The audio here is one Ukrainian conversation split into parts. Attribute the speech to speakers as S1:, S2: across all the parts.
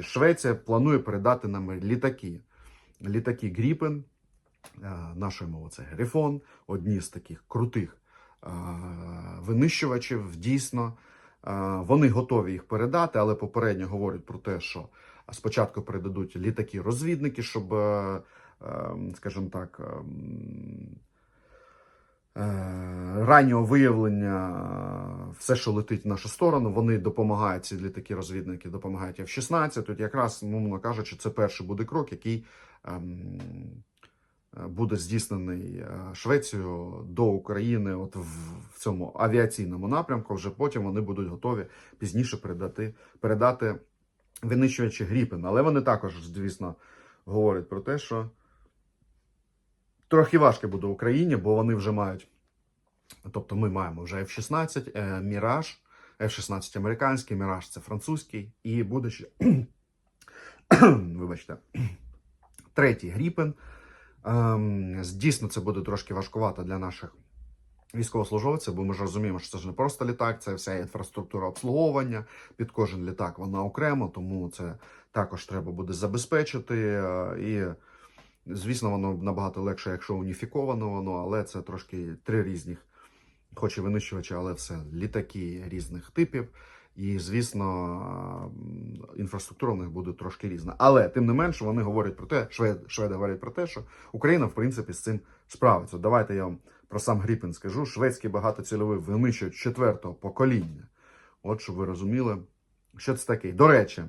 S1: Швеція планує передати нам літаки. Літаки Гріпен, е, нашою мовою це Грифон, одні з таких крутих е, винищувачів. Дійсно, Е, вони готові їх передати, але попередньо говорять про те, що спочатку передадуть літаки-розвідники, щоб, скажімо так, ем, раннього виявлення все, що летить в нашу сторону, вони допомагають, ці літаки-розвідники допомагають F-16. Тут якраз, мовно кажучи, це перший буде крок, який ем, е, буде здійснений е, Швецією до України от в, в цьому авіаційному напрямку. Вже потім вони будуть готові пізніше передати, передати винищувачі Гріпен. Але вони також, звісно, говорять про те, що трохи важко буде Україні, бо вони вже мають. Тобто ми маємо вже F-16, е, Міраж, F-16 американський, Міраж це французький, і буде ще, вибачте, третій Гріпен. Ем, дійсно, це буде трошки важкувато для наших військовослужбовців, бо ми ж розуміємо, що це ж не просто літак, це вся інфраструктура обслуговування. Під кожен літак вона окремо, тому це також треба буде забезпечити. е, І, звісно, воно набагато легше, якщо уніфіковано воно, але це трошки три різних, хоч і винищувачі, але все літаки різних типів. І, звісно, інфраструктура в них буде трошки різна. Але тим не менше, вони говорять про те, швед, шведи говорять про те, що Україна, в принципі, з цим справиться. Давайте я вам про сам Гріпен скажу. Шведський багатоцільовий винищувач четвертого покоління. От щоб ви розуміли, що це таке. До речі,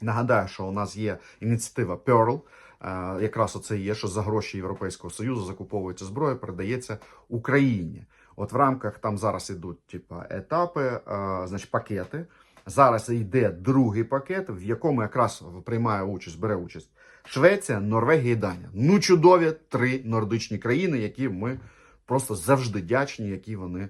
S1: нагадаю, що у нас є ініціатива Pearl. Е, Якраз оце є, що за гроші Європейського Союзу закуповується зброя, передається Україні. От в рамках там зараз ідуть типа етапи, е, значить пакети. Зараз йде другий пакет, в якому якраз приймає участь, бере участь Швеція, Норвегія і Данія. Ну, чудові три нордичні країни, які ми просто завжди дячні, які вони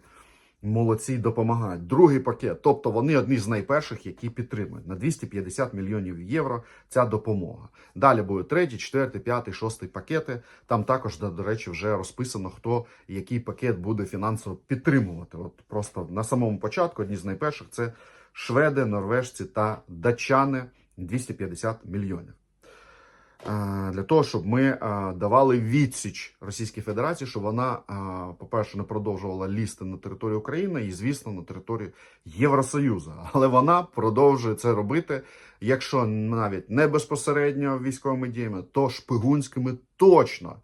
S1: молодці допомагають. Другий пакет, тобто вони одні з найперших, які підтримують на 250 мільйонів євро. Ця допомога. Далі буде третій, четвертий, п'ятий, шостий пакети. Там також, до речі, вже розписано, хто який пакет буде фінансово підтримувати. От просто на самому початку одні з найперших це шведи, норвежці та датчани 250 мільйонів. Е, Для того, щоб ми е, давали відсіч Російській Федерації, щоб вона, е, по-перше, не продовжувала лізти на територію України і, звісно, на територію Євросоюзу. Але вона продовжує це робити, якщо навіть не безпосередньо військовими діями, то шпигунськими точно.